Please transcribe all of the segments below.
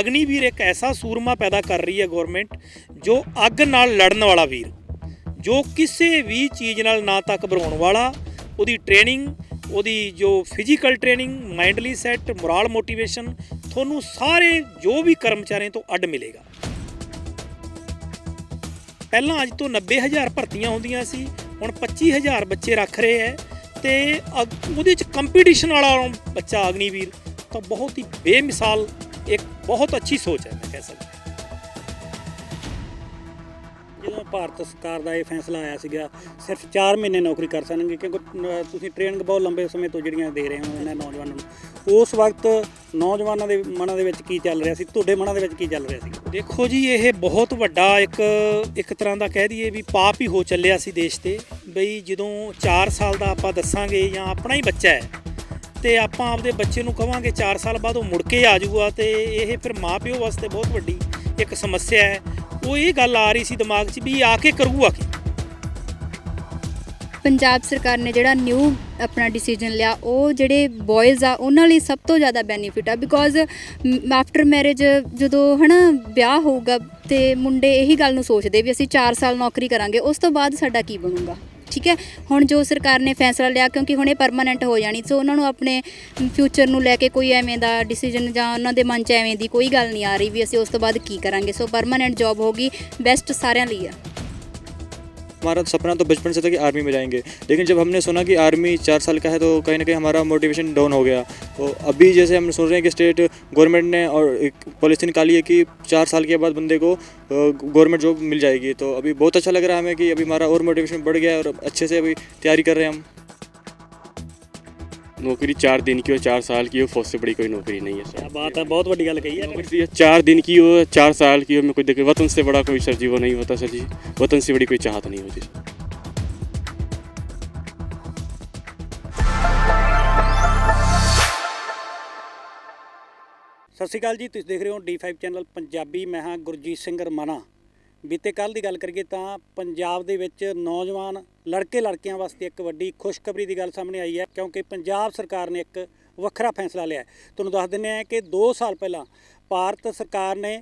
ਅਗਨੀਵੀਰ ਇੱਕ ਐਸਾ ਸੂਰਮਾ ਪੈਦਾ ਕਰ ਰਹੀ ਹੈ ਗਵਰਨਮੈਂਟ ਜੋ ਅੱਗ ਨਾਲ ਲੜਨ ਵਾਲਾ ਵੀਰ, ਜੋ ਕਿਸੇ ਵੀ ਚੀਜ਼ ਨਾਲ ਨਾ ਤਾਂ ਘਬਰਾਉਣ ਵਾਲਾ, ਉਹਦੀ ਟ੍ਰੇਨਿੰਗ ਉਹਦੀ ਜੋ physical training mindly set moral motivation ਤੁਹਾਨੂੰ ਸਾਰੇ ਜੋ ਵੀ ਕਰਮਚਾਰੀਆਂ ਤੋਂ ਅੱਡ ਮਿਲੇਗਾ। ਪਹਿਲਾਂ ਅੱਜ ਤੋਂ 90000 ਭਰਤੀਆਂ ਹੁੰਦੀਆਂ ਸੀ, ਹੁਣ 25000 ਬੱਚੇ ਰੱਖ ਰਹੇ ਹੈ ਤੇ ਅਗ- ਉਹਦੇ ਚ ਕੰਪੀਟੀਸ਼ਨ ਵਾਲਾ ਬੱਚਾ ਅਗਨੀਵੀਰ, ਤਾਂ ਬਹੁਤ ਹੀ ਬੇਮਿਸਾਲ ਇੱਕ ਬਹੁਤ ਅੱਛੀ ਸੋਚ ਹੈ ਮੈਂ ਕਹਿ ਸਕਦਾ ਜਦੋਂ ਭਾਰਤ ਸਰਕਾਰ ਦਾ ਇਹ ਫੈਸਲਾ ਆਇਆ ਸੀਗਾ ਸਿਰਫ 4 ਮਹੀਨੇ ਨੌਕਰੀ ਕਰ ਸਕਣਗੇ ਕਿਉਂਕਿ ਤੁਸੀਂ ਟ੍ਰੇਨਿੰਗ ਬਹੁਤ ਲੰਬੇ ਸਮੇਂ ਤੋਂ ਜਿਹੜੀਆਂ ਦੇ ਰਹੇ ਹੋ ਇਹਨਾਂ ਨੌਜਵਾਨਾਂ ਨੂੰ ਉਸ ਵਕਤ ਨੌਜਵਾਨਾਂ ਦੇ ਮਨਾਂ ਦੇ ਵਿੱਚ ਕੀ ਚੱਲ ਰਿਹਾ ਸੀ ਤੁਹਾਡੇ ਮਨਾਂ ਦੇ ਵਿੱਚ ਕੀ ਚੱਲ ਰਿਹਾ ਸੀ ਦੇਖੋ ਜੀ ਇਹ ਬਹੁਤ ਵੱਡਾ ਇੱਕ ਇੱਕ ਤਰ੍ਹਾਂ ਦਾ ਕਹਿ ਦਈਏ ਵੀ ਪਾਪ ਹੀ ਹੋ ਚੱਲਿਆ ਸੀ ਦੇਸ਼ ਤੇ ਬਈ ਜਦੋਂ 4 ਸਾਲ ਦਾ ਆਪਾਂ ਦੱਸਾਂਗੇ ਜਾਂ ਆਪਣਾ ਹੀ ਬੱਚਾ ਹੈ ਤੇ ਆਪਾਂ ਆਪਦੇ ਬੱਚੇ ਨੂੰ ਕਵਾਂਗੇ 4 ਸਾਲ ਬਾਅਦ ਉਹ ਮੁੜ ਕੇ ਆ ਜਾਊਗਾ ਤੇ ਇਹ ਫਿਰ ਮਾਪਿਓ ਵਾਸਤੇ ਬਹੁਤ ਵੱਡੀ ਇੱਕ ਸਮੱਸਿਆ ਹੈ। ਉਹ ਇਹ ਗੱਲ ਆ ਰਹੀ ਸੀ ਦਿਮਾਗ 'ਚ ਵੀ ਆ ਕੇ ਕਰੂਗਾ ਕੀ? ਪੰਜਾਬ ਸਰਕਾਰ ਨੇ ਜਿਹੜਾ ਨਿਊ ਆਪਣਾ ਡਿਸੀਜਨ ਲਿਆ, ਉਹ ਜਿਹੜੇ ਬॉयਜ਼ ਆ, ਉਹਨਾਂ ਲਈ ਸਭ ਤੋਂ ਜ਼ਿਆਦਾ ਬੈਨੀਫਿਟ ਆ ਬਿਕੋਜ਼ ਆਫਟਰ ਮੈਰਿਜ ਜਦੋਂ ਹਨਾ ਵਿਆਹ ਹੋਊਗਾ ਤੇ ਮੁੰਡੇ ਇਹੀ ਗੱਲ ਨੂੰ ਸੋਚਦੇ ਵੀ ਅਸੀਂ 4 ਸਾਲ ਨੌਕਰੀ ਕਰਾਂਗੇ, ਉਸ ਤੋਂ ਬਾਅਦ ਸਾਡਾ ਕੀ ਬਣੂਗਾ? ਠੀਕ ਹੈ? ਹੁਣ ਜੋ ਸਰਕਾਰ ਨੇ ਫੈਸਲਾ ਲਿਆ, ਕਿਉਂਕਿ ਹੁਣ ਇਹ ਪਰਮਾਨੈਂਟ ਹੋ ਜਾਣੀ ਸੋ ਉਹਨਾਂ ਨੂੰ ਆਪਣੇ ਫਿਊਚਰ ਨੂੰ ਲੈ ਕੇ ਕੋਈ ਐਵੇਂ ਦਾ ਡਿਸੀਜਨ ਜਾਂ ਉਹਨਾਂ ਦੇ ਮਨ 'ਚ ਐਵੇਂ ਦੀ ਕੋਈ ਗੱਲ ਨਹੀਂ ਆ ਰਹੀ ਵੀ ਅਸੀਂ ਉਸ ਤੋਂ ਬਾਅਦ ਕੀ ਕਰਾਂਗੇ। ਸੋ ਪਰਮਾਨੈਂਟ ਜੌਬ ਹੋਗੀ ਬੈਸਟ ਸਾਰਿਆਂ ਲਈ ਆ। हमारा सपना तो बचपन से था कि आर्मी में जाएँगे। लेकिन जब हमने सुना कि आर्मी चार साल का है तो कहीं ना कहीं हमारा मोटिवेशन डाउन हो गया। तो अभी जैसे हम सुन रहे हैं कि स्टेट गवर्नमेंट ने और एक पॉलिसी निकाली है कि चार साल के बाद बंदे को गवर्नमेंट जॉब मिल जाएगी। तो अभी बहुत अच्छा लग रहा है हमें कि अभी हमारा और मोटिवेशन बढ़ गया है और अच्छे से अभी तैयारी कर रहे हैं हम। नौकरी चार दिन की हो चार साल की हो फौज से बड़ी कोई नौकरी नहीं है ਕਿਆ सर ਬਾਤ ਹੈ ਬਹੁਤ ਵੱਡੀ ਗੱਲ ਕਹੀ ਹੈ नौकरी ये चार दिन की हो चार साल की हो मैं कोई देखे वतन से बड़ा कोई सर जी वो नहीं होता सर जी वतन से बड़ी कोई चाहत नहीं होती ਸਤਿ ਸ਼੍ਰੀ ਅਕਾਲ ਜੀ ਤੁਸੀਂ ਦੇਖ ਰਹੇ ਹੋ D5 ਚੈਨਲ ਪੰਜਾਬੀ ਮੈਂ ਹਾਂ ਗੁਰਜੀਤ ਸਿੰਘ ਰਮਾਣਾ ਬੀਤੇ ਕੱਲ ਦੀ ਗੱਲ ਕਰੀਏ ਤਾਂ ਪੰਜਾਬ ਦੇ ਵਿੱਚ ਨੌਜਵਾਨ ਲੜਕੇ ਲੜਕੀਆਂ ਵਾਸਤੇ ਇੱਕ ਵੱਡੀ ਖੁਸ਼ਖਬਰੀ ਦੀ ਗੱਲ ਸਾਹਮਣੇ ਆਈ ਹੈ, ਕਿਉਂਕਿ ਪੰਜਾਬ ਸਰਕਾਰ ਨੇ ਇੱਕ ਵੱਖਰਾ ਫੈਸਲਾ ਲਿਆ ਤੁਹਾਨੂੰ ਦੱਸ ਦਿੰਦੇ ਹਾਂ ਕਿ 2 ਸਾਲ ਪਹਿਲਾਂ ਭਾਰਤ ਸਰਕਾਰ ਨੇ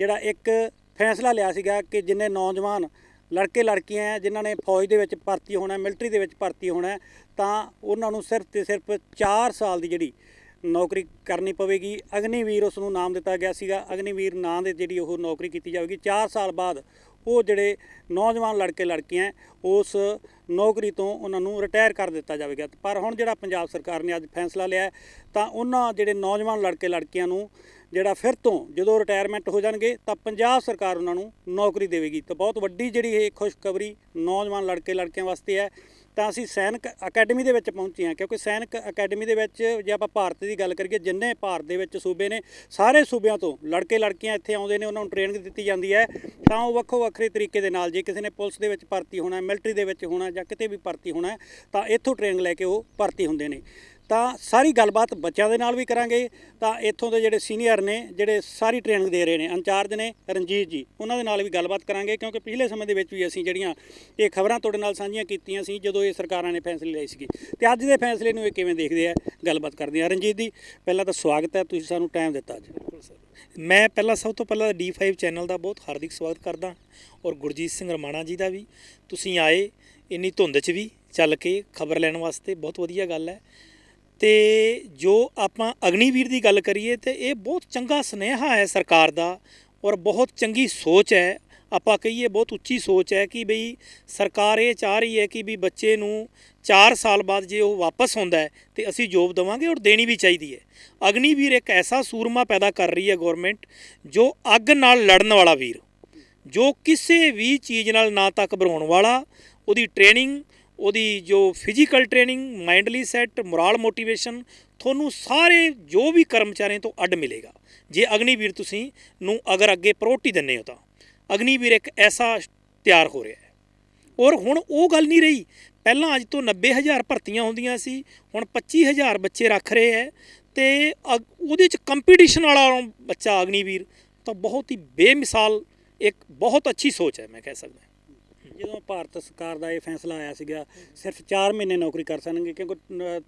ਜਿਹੜਾ ਇੱਕ ਫੈਸਲਾ ਲਿਆ ਸੀਗਾ ਕਿ ਜਿੰਨੇ ਨੌਜਵਾਨ ਲੜਕੇ ਲੜਕੀਆਂ ਜਿਨ੍ਹਾਂ ਨੇ ਫੌਜ ਦੇ ਵਿੱਚ ਭਰਤੀ ਹੋਣਾ, ਮਿਲਟਰੀ ਦੇ ਵਿੱਚ ਭਰਤੀ ਹੋਣਾ ਤਾਂ ਉਹਨਾਂ ਨੂੰ ਸਿਰਫ ਤੇ ਸਿਰਫ 4 ਸਾਲ ਦੀ ਜਿਹੜੀ ਨੌਕਰੀ ਕਰਨੀ ਪਵੇਗੀ। ਅਗਨੀਵੀਰ ਉਸ ਨੂੰ ਨਾਮ ਦਿੱਤਾ ਗਿਆ ਸੀਗਾ। ਅਗਨੀਵੀਰ ਨਾਂ ਦੇ ਜਿਹੜੀ ਉਹ ਨੌਕਰੀ ਕੀਤੀ ਜਾਵੇਗੀ। 4 ਸਾਲ ਬਾਅਦ ਉਹ ਜਿਹੜੇ ਨੌਜਵਾਨ ਲੜਕੇ ਲੜਕੀਆਂ ਹੈ, ਉਸ ਨੌਕਰੀ ਤੋਂ ਉਹਨਾਂ ਨੂੰ ਰਿਟਾਇਰ ਕਰ ਦਿੱਤਾ ਜਾਵੇਗਾ। ਪਰ ਹੁਣ ਜਿਹੜਾ ਪੰਜਾਬ ਸਰਕਾਰ ਨੇ ਅੱਜ ਫੈਸਲਾ ਲਿਆ ਤਾਂ ਉਹਨਾਂ ਜਿਹੜੇ ਨੌਜਵਾਨ ਲੜਕੇ ਲੜਕੀਆਂ ਨੂੰ ਜਿਹੜਾ ਫਿਰ ਤੋਂ ਜਦੋਂ ਰਿਟਾਇਰਮੈਂਟ ਹੋ ਜਾਣਗੇ ਤਾਂ ਪੰਜਾਬ ਸਰਕਾਰ ਉਹਨਾਂ ਨੂੰ ਨੌਕਰੀ ਦੇਵੇਗੀ। ਤਾਂ ਬਹੁਤ ਵੱਡੀ ਜਿਹੜੀ ਇਹ ਖੁਸ਼ਖਬਰੀ ਨੌਜਵਾਨ ਲੜਕੇ ਲੜਕੀਆਂ ਵਾਸਤੇ ਹੈ ਤਾਂ ਅਸੀਂ ਸੈਨਿਕ ਅਕੈਡਮੀ ਦੇ ਵਿੱਚ ਪਹੁੰਚੇ ਹਾਂ, ਕਿਉਂਕਿ ਸੈਨਿਕ ਅਕੈਡਮੀ ਦੇ ਵਿੱਚ ਜੇ ਆਪਾਂ ਭਾਰਤ ਦੀ ਗੱਲ ਕਰੀਏ, ਜਿੰਨੇ ਭਾਰਤ ਦੇ ਵਿੱਚ ਸੂਬੇ ਨੇ, ਸਾਰੇ ਸੂਬਿਆਂ ਤੋਂ ਲੜਕੇ ਲੜਕੀਆਂ ਇੱਥੇ ਆਉਂਦੇ ਨੇ, ਉਹਨਾਂ ਨੂੰ ਟ੍ਰੇਨਿੰਗ ਦਿੱਤੀ ਜਾਂਦੀ ਹੈ, ਤਾਂ ਉਹ ਵੱਖੋ ਵੱਖਰੇ ਤਰੀਕੇ ਦੇ ਨਾਲ ਜੇ ਕਿਸੇ ਨੇ ਪੁਲਿਸ ਦੇ ਵਿੱਚ ਭਰਤੀ ਹੋਣਾ ਮਿਲਟਰੀ ਦੇ ਵਿੱਚ ਹੋਣਾ ਜਾਂ ਕਿਤੇ ਵੀ ਭਰਤੀ ਹੋਣਾ, ਤਾਂ ਇੱਥੋਂ ਟ੍ਰੇਨਿੰਗ ਲੈ ਕੇ ਉਹ ਭਰਤੀ ਹੁੰਦੇ ਨੇ। ਤਾਂ ਸਾਰੀ ਗੱਲਬਾਤ ਬੱਚਿਆਂ ਦੇ ਨਾਲ ਵੀ ਕਰਾਂਗੇ। ਤਾਂ ਇੱਥੋਂ ਦੇ ਜਿਹੜੇ ਸੀਨੀਅਰ ਨੇ, ਜਿਹੜੇ ਸਾਰੀ ਟ੍ਰੇਨਿੰਗ ਦੇ ਰਹੇ ਨੇ ਇੰਚਾਰਜ ਨੇ ਰਣਜੀਤ ਜੀ, ਉਹਨਾਂ ਦੇ ਨਾਲ ਵੀ ਗੱਲਬਾਤ ਕਰਾਂਗੇ, ਕਿਉਂਕਿ ਪਿਛਲੇ ਸਮੇਂ ਦੇ ਵਿੱਚ ਵੀ ਅਸੀਂ ਜਿਹੜੀਆਂ ਇਹ ਖਬਰਾਂ ਤੁਹਾਡੇ ਨਾਲ ਸਾਂਝੀਆਂ ਕੀਤੀਆਂ ਸੀ, ਜਦੋਂ ਇਹ ਸਰਕਾਰਾਂ ਨੇ ਫੈਸਲੇ ਲਏ ਸੀਗੇ। ਤੇ ਅੱਜ ਦੇ ਫੈਸਲੇ ਨੂੰ ਇਹ ਕਿਵੇਂ ਦੇਖਦੇ ਆ? ਗੱਲਬਾਤ ਕਰਦੇ ਆ ਰਣਜੀਤ ਜੀ, ਪਹਿਲਾਂ ਤਾਂ ਸਵਾਗਤ ਹੈ, ਤੁਸੀਂ ਸਾਨੂੰ ਟਾਈਮ ਦਿੱਤਾ ਅੱਜ। ਮੈਂ ਪਹਿਲਾਂ ਸਭ ਤੋਂ ਪਹਿਲਾਂ D5 ਚੈਨਲ ਦਾ ਬਹੁਤ ਹਾਰਦਿਕ ਸਵਾਗਤ ਕਰਦਾ ਔਰ ਗੁਰਜੀਤ ਸਿੰਘ ਰਮਾਣਾ ਜੀ ਦਾ ਵੀ। ਤੁਸੀਂ ਆਏ, ਇੰਨੀ ਧੁੰਦ 'ਚ ਵੀ ਚੱਲ ਕੇ ਖਬਰ ਲੈਣ ਵਾਸਤੇ, ਬਹੁਤ ਵਧੀਆ ਗੱਲ ਹੈ। ਤੇ ਜੋ ਆਪਾਂ ਅਗਨੀਵੀਰ ਦੀ ਗੱਲ ਕਰੀਏ ਤੇ ਇਹ ਬਹੁਤ ਚੰਗਾ ਸੁਨੇਹਾ ਹੈ ਸਰਕਾਰ ਦਾ ਔਰ ਬਹੁਤ ਚੰਗੀ ਸੋਚ ਹੈ। ਆਪਾਂ ਕਹੀਏ ਬਹੁਤ ਉੱਚੀ ਸੋਚ ਹੈ ਕਿ ਬਈ ਸਰਕਾਰ ਇਹ ਚਾਹ ਰਹੀ ਹੈ ਕਿ ਵੀ ਬੱਚੇ ਨੂੰ 4 ਸਾਲ ਬਾਅਦ ਜੇ ਉਹ ਵਾਪਸ ਹੁੰਦਾ ਹੈ ਤੇ ਅਸੀਂ ਜੋਬ ਦੇਵਾਂਗੇ ਔਰ ਦੇਣੀ ਵੀ ਚਾਹੀਦੀ ਹੈ। ਅਗਨੀਵੀਰ ਇੱਕ ਐਸਾ ਸੂਰਮਾ ਪੈਦਾ ਕਰ ਰਹੀ ਹੈ ਗਵਰਨਮੈਂਟ ਜੋ ਅੱਗ ਨਾਲ ਲੜਨ ਵਾਲਾ ਵੀਰ, ਜੋ ਕਿਸੇ ਵੀ ਚੀਜ਼ ਨਾਲ ਨਾ ਤਾਂ ਘਬਰਾਉਣ ਵਾਲਾ, ਉਹਦੀ ਟ੍ਰੇਨਿੰਗ ਉਹਦੀ ਜੋ physical training mindly set moral motivation ਤੁਹਾਨੂੰ ਸਾਰੇ ਜੋ ਵੀ ਕਰਮਚਾਰੀਆਂ ਤੋਂ ਅੱਡ ਮਿਲੇਗਾ। ਜੇ ਅਗਨੀਵੀਰ ਤੁਸੀਂ ਨੂੰ ਅਗਰ ਅੱਗੇ ਪ੍ਰੋਟੀ ਦਿੰਦੇ ਹੋ ਤਾਂ। ਅਗਨੀਵੀਰ ਇੱਕ ਐਸਾ ਤਿਆਰ ਹੋ ਰਿਹਾ ਹੈ। ਔਰ ਹੁਣ ਉਹ ਗੱਲ ਨਹੀਂ ਰਹੀ। ਪਹਿਲਾਂ ਅੱਜ ਤੋਂ 90000 ਭਰਤੀਆਂ ਹੁੰਦੀਆਂ ਸੀ, ਹੁਣ 25000 ਬੱਚੇ ਰੱਖ ਰਹੇ ਹੈ ਤੇ ਅਗ- ਉਹਦੇ ਚ ਕੰਪੀਟੀਸ਼ਨ ਵਾਲਾ ਬੱਚਾ ਅਗਨੀਵੀਰ ਤਾਂ ਬਹੁਤ ਹੀ ਬੇਮਿਸਾਲ, ਇੱਕ ਬਹੁਤ ਅੱਛੀ ਸੋਚ ਹੈ, ਮੈਂ ਕਹਿ ਸਕਦਾ। ਜਦੋਂ ਭਾਰਤ ਸਰਕਾਰ ਦਾ ਇਹ ਫੈਸਲਾ ਆਇਆ ਸੀਗਾ, ਸਿਰਫ 4 ਮਹੀਨੇ ਨੌਕਰੀ ਕਰ ਸਕਣਗੇ, ਕਿਉਂਕਿ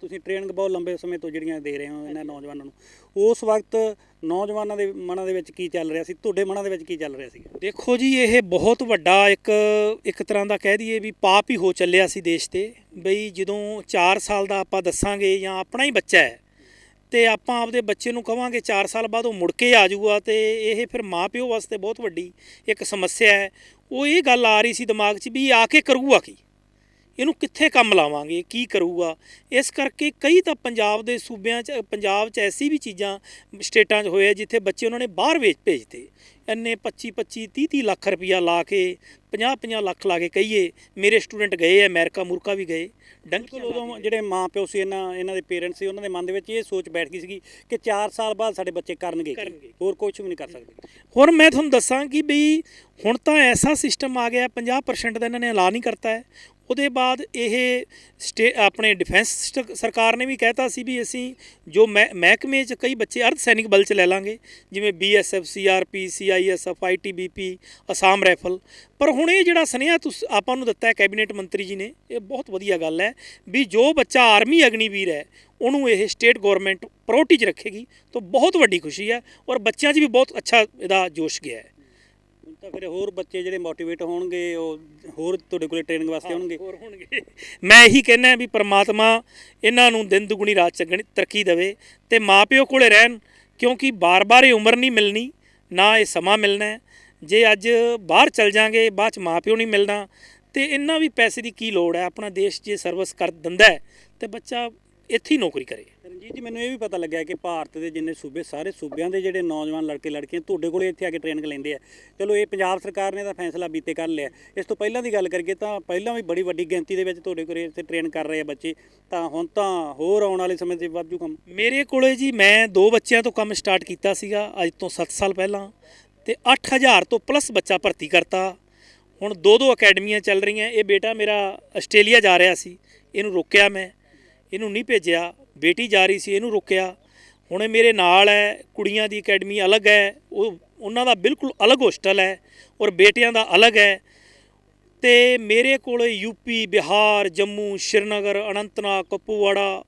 ਤੁਸੀਂ ਟ੍ਰੇਨਿੰਗ ਬਹੁਤ ਲੰਬੇ ਸਮੇਂ ਤੋਂ ਜਿਹੜੀਆਂ ਦੇ ਰਹੇ ਹੋ ਇਹਨਾਂ ਨੌਜਵਾਨਾਂ ਨੂੰ। ਉਸ ਵਕਤ ਨੌਜਵਾਨਾਂ ਦੇ ਮਨਾਂ ਦੇ ਵਿੱਚ ਕੀ ਚੱਲ ਰਿਹਾ ਸੀ? ਤੁਹਾਡੇ ਮਨਾਂ ਦੇ ਵਿੱਚ ਕੀ ਚੱਲ ਰਿਹਾ ਸੀ ਦੇਖੋ ਜੀ, ਇਹ ਬਹੁਤ ਵੱਡਾ ਇੱਕ ਇੱਕ ਤਰ੍ਹਾਂ ਦਾ ਕਹਿ ਦਈਏ ਵੀ ਪਾਪ ਹੀ ਹੋ ਚੱਲਿਆ ਸੀ ਦੇਸ਼ ਤੇ, ਬਈ ਜਦੋਂ 4 ਸਾਲ ਦਾ ਆਪਾਂ ਦੱਸਾਂਗੇ ਜਾਂ ਆਪਣਾ ਹੀ ਬੱਚਾ ਹੈ, ਤੇ ਆਪਾਂ ਆਪਦੇ ਬੱਚੇ ਨੂੰ ਕਵਾਂਗੇ 4 ਸਾਲ ਬਾਅਦ ਉਹ ਮੁੜ ਕੇ ਆ ਜਾਊਗਾ, ਤੇ ਇਹ ਫਿਰ ਮਾਪਿਓ ਵਾਸਤੇ ਬਹੁਤ ਵੱਡੀ ਇੱਕ ਸਮੱਸਿਆ ਹੈ। ਉਹ ਇਹ ਗੱਲ ਆ ਰਹੀ ਸੀ ਦਿਮਾਗ 'ਚ ਵੀ ਆ ਕੇ ਕਰੂਗਾ ਕੀ? ਇਹਨੂੰ ਕਿੱਥੇ ਕੰਮ ਲਾਵਾਂਗੇ ਕੀ ਕਰੂਗਾ? ਇਸ ਕਰਕੇ ਕਈ ਤਾਂ ਪੰਜਾਬ ਦੇ ਸੂਬਿਆਂ 'ਚ ਪੰਜਾਬ 'ਚ ਐਸੀ ਵੀ ਚੀਜ਼ਾਂ ਸਟੇਟਾਂ 'ਚ ਹੋਏ ਜਿੱਥੇ ਬੱਚੇ ਉਹਨਾਂ ਨੇ ਬਾਹਰ ਵੇਚ ਭੇਜਤੇ। ਇੰਨੇ 25 25 30 30 ਲੱਖ ਰੁਪਈਆ ਲਾ ਕੇ 50 50 ਲੱਖ ਲਾ ਕੇ ਕਹੀਏ ਮੇਰੇ ਸਟੂਡੈਂਟ ਗਏ ਆ ਅਮਰੀਕਾ ਮੁਰਕਾ ਵੀ ਗਏ। ਡੰਕੀ ਬਿਲਕੁਲ ਉਦੋਂ ਜਿਹੜੇ ਮਾਂ ਪਿਓ ਸੀ ਇਹਨਾਂ ਇਹਨਾਂ ਦੇ ਪੇਰੈਂਟਸ ਸੀ ਉਹਨਾਂ ਦੇ ਮਨ ਦੇ ਵਿੱਚ ਇਹ ਸੋਚ ਬੈਠ ਗਈ ਸੀਗੀ ਕਿ 4 ਸਾਲ ਬਾਅਦ ਸਾਡੇ ਬੱਚੇ ਕਰਨਗੇ। ਹੋਰ ਕੁਝ ਵੀ ਨਹੀਂ ਕਰ ਸਕਦੇ। ਹੁਣ ਮੈਂ ਤੁਹਾਨੂੰ ਦੱਸਾਂ ਕਿ ਬਈ ਹੁਣ ਤਾਂ ਐਸਾ ਸਿਸਟਮ ਆ ਗਿਆ 50% ਦਾ ਇਹਨਾਂ ਨੇ ਐਲਾਨ ਹੀ ਕਰਤਾ ਹੈ। ਉਹਦੇ ਬਾਅਦ ਇਹ ਸਟੇ, ਆਪਣੇ ਡਿਫੈਂਸ ਸਰਕਾਰ ਨੇ ਵੀ ਕਹਿਤਾ ਸੀ ਵੀ ਅਸੀਂ ਜੋ ਮਹਿ- ਮਹਿਕਮੇ 'ਚ ਕਈ ਬੱਚੇ ਅਰਧ ਸੈਨਿਕ ਬਲ 'ਚ ਲੈ ਲਾਂਗੇ, ਜਿਵੇਂ BSF CRP CISF ITBP Assam rifle ਪਰ ਹੁਣ ਇਹ ਜਿਹੜਾ ਸੁਨੇਹਾ ਤੁਸ, ਆਪਾਂ ਨੂੰ ਦਿੱਤਾ ਹੈ ਕੈਬਨਿਟ ਮੰਤਰੀ ਜੀ ਨੇ, ਇਹ ਬਹੁਤ ਵਧੀਆ ਗੱਲ ਹੈ ਵੀ ਜੋ ਬੱਚਾ ਆਰਮੀ ਅਗਨੀਵੀਰ ਹੈ, ਉਹਨੂੰ ਇਹ ਸਟੇਟ ਗਵਰਨਮੈਂਟ ਪ੍ਰਾਇੋਰਟੀ 'ਚ ਰੱਖੇਗੀ, ਤਾਂ ਬਹੁਤ ਵੱਡੀ ਖੁਸ਼ੀ ਹੈ ਔਰ ਬੱਚਿਆਂ 'ਚ ਵੀ ਬਹੁਤ ਅੱਛਾ ਇਹਦਾ ਜੋਸ਼ ਗਿਆ ਹੈ। ਤਾਂ ਫਿਰ ਹੋਰ ਬੱਚੇ ਜਿਹੜੇ ਮੋਟੀਵੇਟ ਹੋਣਗੇ ਉਹ ਹੋਰ ਤੁਹਾਡੇ ਕੋਲੇ ਟ੍ਰੇਨਿੰਗ ਵਾਸਤੇ ਆਉਣਗੇ ਹੋਰ ਹੋਣਗੇ। ਮੈਂ ਇਹੀ ਕਹਿੰਦਾ ਵੀ ਪ੍ਰਮਾਤਮਾ ਇਹਨਾਂ ਨੂੰ ਦਿਨ ਦੁਗਣੀ ਰਾਤ ਚੰਗਣੀ ਤਰੱਕੀ ਦੇਵੇ ਤੇ ਮਾਪਿਓ ਕੋਲੇ ਰਹਿਣ ਕਿਉਂਕਿ ਬਾਰ-ਬਾਰ ਇਹ ਉਮਰ ਨਹੀਂ ਮਿਲਣੀ ਨਾ ਇਹ ਸਮਾਂ ਮਿਲਣਾ। ਜੇ ਅੱਜ ਬਾਹਰ ਚਲ ਜਾਾਂਗੇ ਬਾਅਦ ਚ ਮਾਪਿਓ ਨਹੀਂ ਮਿਲਣਾ ਤੇ ਇੰਨਾ ਵੀ ਪੈਸੇ ਦੀ ਕੀ ਲੋੜ ਹੈ? ਆਪਣਾ ਦੇਸ਼ ਜੇ ਸਰਵਿਸ ਕਰ ਦਿੰਦਾ ਤੇ ਬੱਚਾ ਇੱਥੇ ਹੀ ਨੌਕਰੀ ਕਰੇ। ਰਣਜੀਤ ਜੀ ਮੈਨੂੰ ਇਹ ਵੀ ਪਤਾ ਲੱਗਿਆ ਕਿ ਭਾਰਤ ਦੇ ਜਿੰਨੇ ਸੂਬੇ ਸਾਰੇ ਸੂਬਿਆਂ ਦੇ ਜਿਹੜੇ ਨੌਜਵਾਨ ਲੜਕੇ ਲੜਕੀਆਂ ਤੁਹਾਡੇ ਕੋਲੇ ਇੱਥੇ ਆ ਕੇ ਟ੍ਰੇਨਿੰਗ ਲੈਂਦੇ ਆ। ਚਲੋ ਇਹ ਪੰਜਾਬ ਸਰਕਾਰ ਨੇ ਤਾਂ ਫੈਸਲਾ ਬੀਤੇ ਕਰ ਲਿਆ। ਇਸ ਤੋਂ ਪਹਿਲਾਂ ਦੀ ਗੱਲ ਕਰੀਏ ਤਾਂ ਪਹਿਲਾਂ ਵੀ ਬੜੀ ਵੱਡੀ ਗਿਣਤੀ ਦੇ ਵਿੱਚ ਤੁਹਾਡੇ ਕੋਲੇ ਇੱਥੇ ਟ੍ਰੇਨ ਕਰ ਰਹੇ ਆ ਬੱਚੇ। ਤਾਂ ਹੁਣ ਤਾਂ ਹੋਰ ਆਉਣ ਵਾਲੇ ਸਮੇਂ 'ਚ ਵਾਧੂ ਕੰਮ। ਮੇਰੇ ਕੋਲੇ ਜੀ ਮੈਂ ਦੋ ਬੱਚਿਆਂ ਤੋਂ ਕੰਮ ਸਟਾਰਟ ਕੀਤਾ ਸੀਗਾ ਅੱਜ ਤੋਂ 7 ਸਾਲ ਪਹਿਲਾਂ। ਤੇ 8000 ਤੋਂ ਪਲੱਸ ਬੱਚਾ ਭਰਤੀ ਕਰਤਾ। ਹੁਣ ਦੋ ਦੋ ਅਕੈਡਮੀਆਂ ਚੱਲ ਰਹੀਆਂ। ਇਹ ਬੇਟਾ ਮੇਰਾ ਆਸਟ੍ਰੇਲੀਆ ਜਾ ਰਿਹਾ ਸੀ। ਇਹਨੂੰ ਰੋਕਿਆ ਮੈਂ। ਇਹਨੂੰ ਨਹੀਂ ਭੇਜਿਆ, ਬੇਟੀ ਜਾ ਰਹੀ ਸੀ, ਇਹਨੂੰ ਰੋਕਿਆ। ਹੁਣ ਮੇਰੇ ਨਾਲ ਹੈ, ਕੁੜੀਆਂ ਦੀ ਅਕੈਡਮੀ ਅਲੱਗ ਹੈ, ਉਹ ਉਹਨਾਂ ਦਾ ਬਿਲਕੁਲ ਅਲੱਗ ਹੋਸਟਲ ਹੈ ਔਰ ਬੇਟਿਆਂ ਦਾ ਅਲੱਗ ਹੈ। ਤੇ ਮੇਰੇ ਕੋਲ ਯੂਪੀ ਬਿਹਾਰ, ਜੰਮੂ, ਸ਼੍ਰੀਨਗਰ, ਅਨੰਤਨਾਗ, ਕਪੂਵਾੜਾ,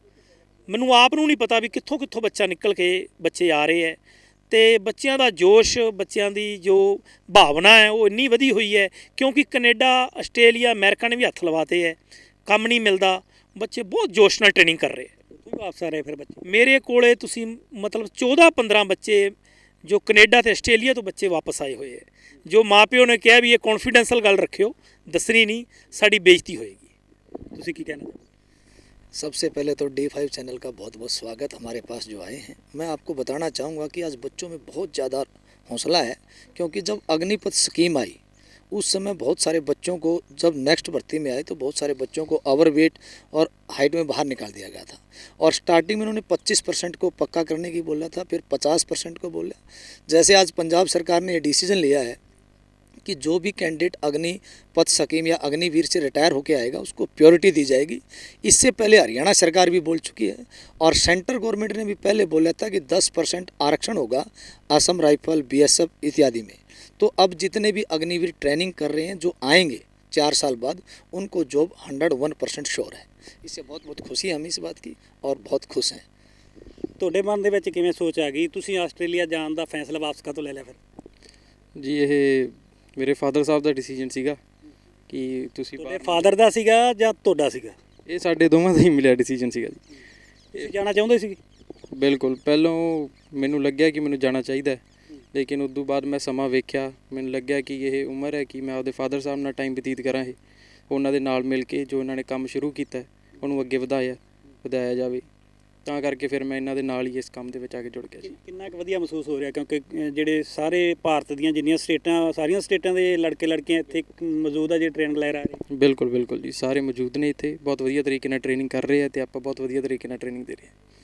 ਮੈਨੂੰ ਆਪ ਨੂੰ ਨਹੀਂ ਪਤਾ ਵੀ ਕਿੱਥੋਂ ਕਿੱਥੋਂ ਬੱਚਾ ਨਿਕਲ ਕੇ ਬੱਚੇ ਆ ਰਹੇ ਹੈ। ਤੇ ਬੱਚਿਆਂ ਦਾ ਜੋਸ਼, ਬੱਚਿਆਂ ਦੀ ਜੋ ਭਾਵਨਾ ਹੈ, ਉਹ ਇੰਨੀ ਵਧੀ ਹੋਈ ਹੈ ਕਿਉਂਕਿ ਕੈਨੇਡਾ, ਆਸਟ੍ਰੇਲੀਆ, ਅਮਰੀਕਾ ਨੇ ਵੀ ਹੱਥ ਲਵਾਤੇ ਹੈ। ਕੰਮ ਨਹੀਂ ਮਿਲਦਾ। ਬੱਚੇ ਬਹੁਤ ਜੋਸ਼ ਨਾਲ ਟ੍ਰੇਨਿੰਗ ਕਰ ਰਹੇ ਹੈ ਉੱਥੋਂ ਹੀ ਵਾਪਸ ਆ ਰਹੇ ਫਿਰ ਬੱਚੇ ਮੇਰੇ ਕੋਲੇ ਤੁਸੀਂ ਮਤਲਬ 14 15 ਬੱਚੇ ਜੋ ਕੈਨੇਡਾ ਤੇ ਆਸਟ੍ਰੇਲੀਆ ਤੋਂ ਬੱਚੇ ਵਾਪਸ ਆਏ ਹੋਏ ਹੈ ਜੋ ਮਾਪਿਓ ਨੇ ਕਿਹਾ ਵੀ ਇਹ ਕੌਨਫੀਡੈਂਸ਼ੀਅਲ ਗੱਲ ਰੱਖਿਓ ਦੱਸਣੀ ਨਹੀਂ ਸਾਡੀ ਬੇਇੱਜ਼ਤੀ ਹੋਏਗੀ ਤੁਸੀਂ ਕੀ ਕਹਿਣਾ सबसे पहले तो डी फाइव चैनल का बहुत बहुत स्वागत हमारे पास जो आए हैं मैं आपको बताना चाहूँगा कि आज बच्चों में बहुत ज़्यादा हौसला है क्योंकि जब अग्निपथ स्कीम आई उस समय बहुत सारे बच्चों को जब नेक्स्ट भर्ती में आए तो बहुत सारे बच्चों को ओवर वेट और हाइट में बाहर निकाल दिया गया था। और स्टार्टिंग में उन्होंने 25 परसेंट को पक्का करने की बोला था, फिर 50 परसेंट को बोला। जैसे आज पंजाब सरकार ने ये डिसीज़न लिया है कि जो भी कैंडिडेट अग्नि पथ स्कीम या अग्निवीर से रिटायर होकर आएगा, उसको प्योरिटी दी जाएगी। इससे पहले हरियाणा सरकार भी बोल चुकी है और सेंट्रल गवर्नमेंट ने भी पहले बोला था कि 10 परसेंट आरक्षण होगा असम राइफल बीएसएफ इत्यादि में। तो अब जितने भी अग्निवीर ट्रेनिंग कर रहे हैं जो आएंगे चार साल बाद उनको job hundred one percent sure है इससे बहुत बहुत खुशी है हमें इस बात की और बहुत खुश हैं ਤੁਹਾਡੇ ਮਨ ਦੇ ਵਿੱਚ ਕਿਵੇਂ ਸੋਚ ਆ ਗਈ ਤੁਸੀਂ ਆਸਟ੍ਰੇਲੀਆ ਜਾਣ ਦਾ ਫੈਸਲਾ ਵਾਪਸ ਕਦੋਂ ਲੈ ਲਿਆ ਫਿਰ ਜੀ ਇਹ ਮੇਰੇ ਫਾਦਰ ਸਾਹਿਬ ਦਾ ਡਿਸੀਜਨ ਸੀਗਾ ਕਿ ਤੁਸੀਂ ਤੁਹਾਡੇ ਬਾਹਰ- ਫਾਦਰ ਦਾ ਸੀਗਾ ਜਾਂ ਤੁਹਾਡਾ ਸੀਗਾ ਇਹ ਸਾਡੇ ਦੋਵਾਂ ਦਾ ਹੀ ਮਿਲਿਆ ਡਿਸੀਜਨ ਸੀਗਾ ਜੀ ਤੁਸੀਂ ਜਾਣਾ ਚਾਹੁੰਦੇ ਸੀ ਬਿਲਕੁਲ ਪਹਿਲਾਂ ਮੈਨੂੰ ਲੱਗਿਆ ਕਿ ਮੈਨੂੰ ਜਾਣਾ ਚਾਹੀਦਾ ਹੈ ਲੇਕਿਨ ਉਸ ਤੋਂ ਬਾਅਦ ਮੈਂ ਸਮਾਂ ਵੇਖਿਆ ਮੈਨੂੰ ਲੱਗਿਆ ਕਿ ਇਹ ਉਮਰ ਹੈ ਕਿ ਮੈਂ ਆਪਦੇ ਫਾਦਰ ਸਾਹਿਬ ਨਾਲ ਟਾਈਮ ਬਤੀਤ ਕਰਾਂ ਇਹ। ਉਹਨਾਂ ਦੇ ਨਾਲ ਮਿਲ ਕੇ ਜੋ ਇਹਨਾਂ ਨੇ ਕੰਮ ਸ਼ੁਰੂ ਕੀਤਾ ਉਹਨੂੰ ਅੱਗੇ ਵਧਾਇਆ ਵਧਾਇਆ ਜਾਵੇ। ਤਾਂ ਕਰਕੇ ਫਿਰ ਮੈਂ ਇਹਨਾਂ ਦੇ ਨਾਲ ਹੀ ਇਸ ਕੰਮ ਦੇ ਵਿੱਚ ਆ ਕੇ ਜੁੜ ਗਿਆ ਜੀ। ਕਿੰਨਾ ਕੁ ਵਧੀਆ ਮਹਿਸੂਸ ਹੋ ਰਿਹਾ? ਕਿਉਂਕਿ ਜਿਹੜੇ ਸਾਰੇ ਭਾਰਤ ਦੀਆਂ ਜਿੰਨੀਆਂ ਸਟੇਟਾਂ ਸਾਰੀਆਂ ਸਟੇਟਾਂ ਦੇ ਲੜਕੇ ਲੜਕੀਆਂ ਇੱਥੇ ਮੌਜੂਦ ਆ ਜਿਹੜੇ ਟ੍ਰੇਨਿੰਗ ਲੈ ਰਹੇ। ਬਿਲਕੁਲ ਬਿਲਕੁਲ ਜੀ। ਸਾਰੇ ਮੌਜੂਦ ਨੇ ਇੱਥੇ। ਬਹੁਤ ਵਧੀਆ ਤਰੀਕੇ ਨਾਲ ਟ੍ਰੇਨਿੰਗ ਕਰ ਰਹੇ ਆ ਤੇ ਆਪਾਂ ਬਹੁਤ ਵਧੀਆ ਤਰੀਕੇ ਨਾਲ ਟ੍ਰੇਨਿੰਗ ਦੇ ਰਹੇ ਹਾਂ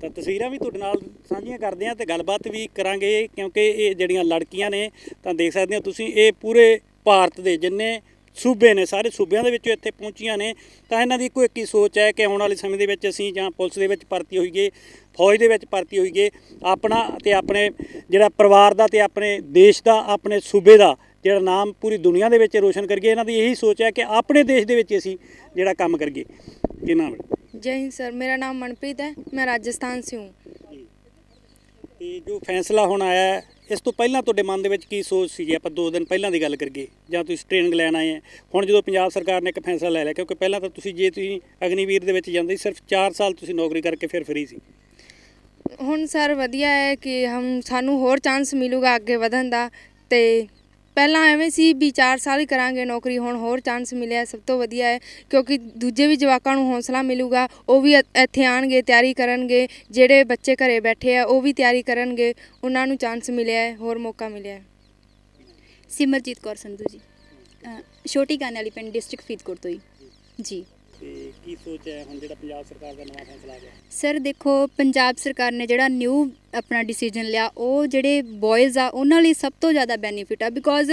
ਤਾਂ ਤਸਵੀਰਾਂ ਵੀ ਤੁਹਾਡੇ ਨਾਲ ਸਾਂਝੀਆਂ ਕਰਦੇ ਹਾਂ ਤੇ ਗੱਲਬਾਤ ਵੀ ਕਰਾਂਗੇ, ਕਿਉਂਕਿ ਇਹ ਜਿਹੜੀਆਂ ਲੜਕੀਆਂ ਨੇ, ਤਾਂ ਦੇਖ ਸਕਦੇ ਹੋ ਤੁਸੀਂ, ਇਹ ਪੂਰੇ ਭਾਰਤ ਦੇ ਜਿੰਨੇ ਸੂਬੇ ਨੇ, ਸਾਰੇ ਸੂਬਿਆਂ ਦੇ ਵਿੱਚੋਂ ਇੱਥੇ ਪਹੁੰਚੀਆਂ ਨੇ। ਤਾਂ ਇਹਨਾਂ ਦੀ ਇੱਕੋ ਇੱਕ ਹੀ ਸੋਚ ਹੈ ਕਿ ਆਉਣ ਵਾਲੇ ਸਮੇਂ ਦੇ ਵਿੱਚ ਅਸੀਂ ਜਾਂ ਪੁਲਿਸ ਦੇ ਵਿੱਚ ਭਰਤੀ ਹੋਈਏ, ਫੌਜ ਦੇ ਵਿੱਚ ਭਰਤੀ ਹੋਈਏ, ਆਪਣਾ ਤੇ ਆਪਣੇ ਜਿਹੜਾ ਪਰਿਵਾਰ ਦਾ ਤੇ ਆਪਣੇ ਦੇਸ਼ ਦਾ, ਆਪਣੇ ਸੂਬੇ ਦਾ ਜਿਹੜਾ ਨਾਮ ਪੂਰੀ ਦੁਨੀਆ ਦੇ ਵਿੱਚ ਰੋਸ਼ਨ ਕਰੀਏ। ਇਹਨਾਂ ਦੀ ਇਹੀ ਸੋਚ ਹੈ ਕਿ ਆਪਣੇ ਦੇਸ਼ ਦੇ ਵਿੱਚ ਅਸੀਂ ਜਿਹੜਾ ਕੰਮ ਕਰੀਏ। ਕੀ ਨਾਮ जय हिंद सर मेरा नाम मनप्रीत है मैं राजस्थान से हूँ ਤੇ ਜੋ ਫੈਸਲਾ ਹੁਣ ਆਇਆ ਹੈ, ਇਸ ਤੋਂ ਪਹਿਲਾਂ ਤੁਹਾਡੇ ਮਨ ਦੇ ਵਿੱਚ ਕੀ ਸੋਚ ਸੀ ਆਪਾਂ ਦੋ ਦਿਨ ਪਹਿਲਾਂ ਦੀ ਗੱਲ ਕਰੀਏ ਜਾਂ ਤੁਸੀਂ ਟ੍ਰੇਨਿੰਗ ਲੈਣ ਆਏ ਆ ਹੁਣ ਜਦੋਂ ਪੰਜਾਬ ਸਰਕਾਰ ਨੇ ਇੱਕ ਫੈਸਲਾ ਲੈ ਲਿਆ ਕਿਉਂਕਿ ਪਹਿਲਾਂ ਤਾਂ ਤੁਸੀਂ ਜੇ ਤੁਸੀਂ ਅਗਨੀਵੀਰ ਦੇ ਵਿੱਚ ਜਾਂਦੇ ਸੀ ਸਿਰਫ 4 ਸਾਲ ਤੁਸੀਂ ਨੌਕਰੀ ਕਰਕੇ ਫਿਰ ਫਰੀ ਸੀ ਹੁਣ ਸਰ ਵਧੀਆ ਹੈ ਕਿ ਹਮ ਸਾਨੂੰ ਹੋਰ ਚਾਂਸ ਮਿਲੂਗਾ ਅੱਗੇ ਵਧਣ ਦਾ ਤੇ ਪਹਿਲਾਂ ਐਵੇਂ ਸੀ ਵੀ 4 ਸਾਲ ਹੀ ਕਰਾਂਗੇ, ਨੌਕਰੀ ਹੁਣ ਹੋਰ ਚਾਂਸ ਮਿਲਿਆ, ਸਭ ਤੋਂ ਵਧੀਆ ਹੈ, ਕਿਉਂਕਿ ਦੂਜੇ ਵੀ ਜਵਾਕਾਂ ਨੂੰ ਹੌਸਲਾ ਮਿਲੂਗਾ, ਉਹ ਵੀ ਇੱਥੇ ਆਣਗੇ, ਤਿਆਰੀ ਕਰਨਗੇ, ਜਿਹੜੇ ਬੱਚੇ ਘਰੇ ਬੈਠੇ ਆ, ਉਹ ਵੀ ਤਿਆਰੀ ਕਰਨਗੇ, ਉਹਨਾਂ ਨੂੰ ਚਾਂਸ ਮਿਲਿਆ ਹੈ, ਹੋਰ ਮੌਕਾ ਮਿਲਿਆ ਹੈ। ਸਿਮਰਜੀਤ ਕੌਰ ਸੰਧੂ ਜੀ ਛੋਟੀ ਕਾਨੇ ਵਾਲੀ ਪਿੰਡ ਡਿਸਟ੍ਰਿਕਟ ਫਰੀਦਕੋਟ ਤੋਂ ਹੀ। ਜੀ। ਤੇ ਕੀ ਸੋਚ ਹੈ ਹੁਣ ਜਿਹੜਾ ਪੰਜਾਬ ਸਰਕਾਰ ਦਾ ਨਵਾਂ ਫੈਸਲਾ ਆ ਗਿਆ? ਸਰ, ਦੇਖੋ, ਪੰਜਾਬ ਸਰਕਾਰ ਨੇ ਜਿਹੜਾ ਨਿਊ ਆਪਣਾ ਡਿਸੀਜਨ ਲਿਆ, ਉਹ ਜਿਹੜੇ ਬॉयਜ਼ ਆ, ਉਹਨਾਂ ਲਈ ਸਭ ਤੋਂ ਜ਼ਿਆਦਾ ਬੈਨੀਫਿਟ ਆ ਬਿਕੋਜ਼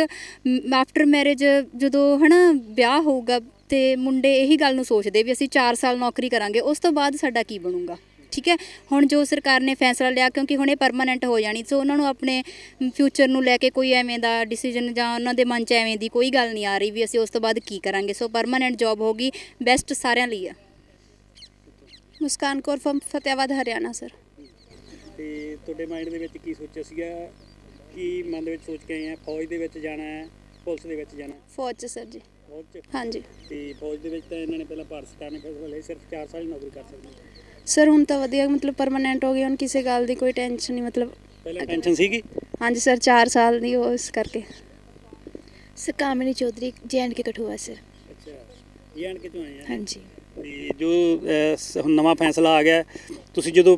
ਆਫਟਰ ਮੈਰਿਜ ਜਦੋਂ ਹਨਾ ਵਿਆਹ ਹੋਊਗਾ ਤੇ ਮੁੰਡੇ ਇਹੀ ਗੱਲ ਨੂੰ ਸੋਚਦੇ ਵੀ ਅਸੀਂ 4 ਸਾਲ ਨੌਕਰੀ ਕਰਾਂਗੇ, ਉਸ ਤੋਂ ਬਾਅਦ ਸਾਡਾ ਕੀ ਬਣੂਗਾ? ਠੀਕ ਹੈ? ਹੁਣ ਜੋ ਸਰਕਾਰ ਨੇ ਫੈਸਲਾ ਲਿਆ ਕਿਉਂਕਿ ਹੁਣ ਇਹ ਪਰਮਾਨੈਂਟ ਹੋ ਜਾਣੀ ਸੋ ਉਹਨਾਂ ਨੂੰ ਆਪਣੇ ਫਿਊਚਰ ਨੂੰ ਲੈ ਕੇ ਕੋਈ ਐਵੇਂ ਦਾ ਡਿਸੀਜਨ ਜਾਂ ਉਹਨਾਂ ਦੇ ਮਨ 'ਚ ਐਵੇਂ ਦੀ ਕੋਈ ਗੱਲ ਨਹੀਂ ਆ ਰਹੀ ਵੀ ਅਸੀਂ ਉਸ ਤੋਂ ਬਾਅਦ ਕੀ ਕਰਾਂਗੇ। ਸੋ ਪਰਮਾਨੈਂਟ ਜੌਬ ਹੋਗੀ ਬੈਸਟ ਸਾਰਿਆਂ ਲਈ ਆ ਮੁਸਕਾਨ ਕੌਰ ਫਰਮ ਫਤਿਆਬਾਦ ਹਰਿਆਣਾ ਸਰ ਤੇ ਤੁਹਾਡੇ ਮਾਈਂਡ ਦੇ ਵਿੱਚ ਕੀ ਸੋਚਿਆ ਸੀਗਾ? ਕੀ ਮਨ ਦੇ ਵਿੱਚ ਸੋਚ ਕੇ ਆਏ ਆ? ਫੌਜ ਦੇ ਵਿੱਚ ਜਾਣਾ ਹੈ ਪੁਲਿਸ ਦੇ ਵਿੱਚ ਜਾਣਾ ਫੌਜ ਚ ਸਰ ਜੀ। ਫੌਜ 'ਚ? ਹਾਂਜੀ। ਤੇ ਫੌਜ ਦੇ ਵਿੱਚ ਤਾਂ ਇਹਨਾਂ ਨੇ ਪਹਿਲਾਂ ਭਾਰਤ ਸਰਕਾਰ ਨੇ ਫੈਸਲਾ ਲਿਆ ਸੀ, ਸਿਰਫ 4 ਸਾਲ ਹੀ ਨੌਕਰੀ ਕਰ ਸਕਦੇ। ਸਰ ਹੁਣ ਤਾਂ ਵਧੀਆ ਮਤਲਬ ਪਰਮਾਨੈਂਟ ਹੋ ਗਈ ਹੁਣ ਕਿਸੇ ਗੱਲ ਦੀ ਕੋਈ ਟੈਨਸ਼ਨ ਨਹੀਂ ਮਤਲਬ ਪਹਿਲਾਂ ਟੈਨਸ਼ਨ ਸੀਗੀ ਹਾਂਜੀ ਸਰ 4 ਸਾਲ ਦੀ ਉਹ ਇਸ ਕਰਕੇ sir Kamini Chaudhary J and K Kathua sir ਅੱਛਾ ਜੀਐਨ ਕਿਤੋਂ ਆਏ ਆ ਹਾਂਜੀ ਤੇ ਜੋ ਅਹ, ਸ- ਹੁਣ ਨਵਾਂ ਫੈਸਲਾ ਆ ਗਿਆ ਹੈ, ਤੁਸੀਂ ਜਦੋਂ